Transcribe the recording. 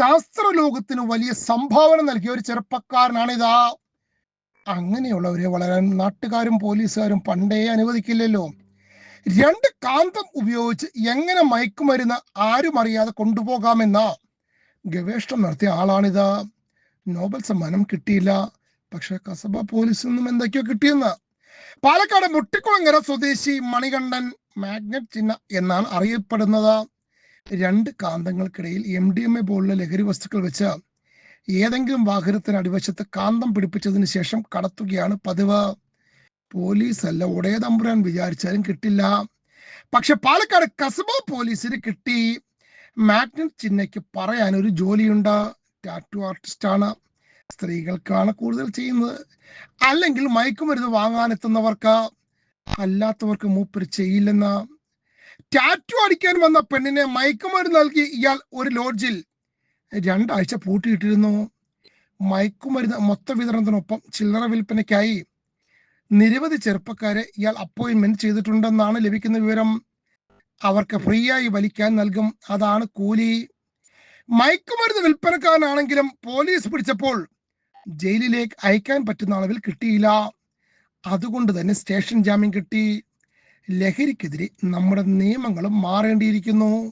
ശാസ്ത്രലോകത്തിന് വലിയ സംഭാവന നൽകിയ ഒരു ചെറുപ്പക്കാരനാണിതാ അങ്ങനെയുള്ളവരെ വളരാൻ നാട്ടുകാരും പോലീസുകാരും പണ്ടേ അനുവദിക്കില്ലല്ലോ. രണ്ട് കാന്തം ഉപയോഗിച്ച് എങ്ങനെ മയക്കുമരുന്ന് ആരും അറിയാതെ കൊണ്ടുപോകാമെന്ന. ഗവേഷണം നടത്തിയ ആളാണിത്. നോബൽ സമ്മാനം കിട്ടിയില്ല. പക്ഷെ കസബ പോലീസിൽ നിന്നും എന്തൊക്കെയോ കിട്ടിയെന്ന്. പാലക്കാട് മുട്ടിക്കുളങ്ങര സ്വദേശി മണികണ്ഠൻ മാഗ്നറ്റ് ചിഹ്ന എന്നാണ് അറിയപ്പെടുന്നത്. രണ്ട് കാന്തങ്ങൾക്കിടയിൽ എം ഡി എം എ പോലുള്ള ലഹരി വസ്തുക്കൾ വെച്ച് ഏതെങ്കിലും വാഹനത്തിന് അടിവശത്ത് കാന്തം പിടിപ്പിച്ചതിന് ശേഷം കടത്തുകയാണ് പതിവ്. പോലീസ് അല്ല ഉടയതമ്പുരാൻ വിചാരിച്ചാലും കിട്ടില്ല. പക്ഷെ പാലക്കാട് കസബ പോലീസിന് കിട്ടി. മാഗ്നറ്റ് ചിഹ്നയ്ക്ക് പറയാൻ ഒരു ജോലിയുണ്ട്. ടാറ്റു ആർട്ടിസ്റ്റ് ആണ്. സ്ത്രീകൾക്കാണ് കൂടുതൽ ചെയ്യുന്നത്. അല്ലെങ്കിൽ മയക്കുമരുന്ന് വാങ്ങാനെത്തുന്നവർക്ക്. അല്ലാത്തവർക്ക് മൂപ്പര് ചെയ്യില്ലെന്ന്. ടാറ്റു അടിക്കാൻ വന്ന പെണ്ണിനെ മയക്കുമരുന്ന് നൽകി ഇയാൾ ഒരു ലോഡ്ജിൽ. രണ്ടാഴ്ച പൂട്ടിയിട്ടിരുന്നു. മയക്കുമരുന്ന് മൊത്ത വിതരണത്തിനൊപ്പം ചില്ലറ വിൽപ്പനയ്ക്കായി. നിരവധി ചെറുപ്പക്കാരെ ഇയാൾ അപ്പോയിന്റ്മെന്റ് ചെയ്തിട്ടുണ്ടെന്നാണ് ലഭിക്കുന്ന വിവരം. അവർക്ക് ഫ്രീ ആയി വലിക്കാൻ നൽകും. അതാണ് കൂലി. മയക്കുമരുന്ന് വിൽപ്പനക്കാരനാണെങ്കിലും പോലീസ് പിടിച്ചപ്പോൾ ജയിലിലേക്ക് അയക്കാൻ പറ്റുന്ന അളവിൽ കിട്ടിയില്ല. അതുകൊണ്ട് തന്നെ സ്റ്റേഷൻ ജാമ്യം കിട്ടി. ലഹരിക്കെതിരെ നമ്മുടെ നിയമങ്ങളും മാറേണ്ടിയിരിക്കുന്നു.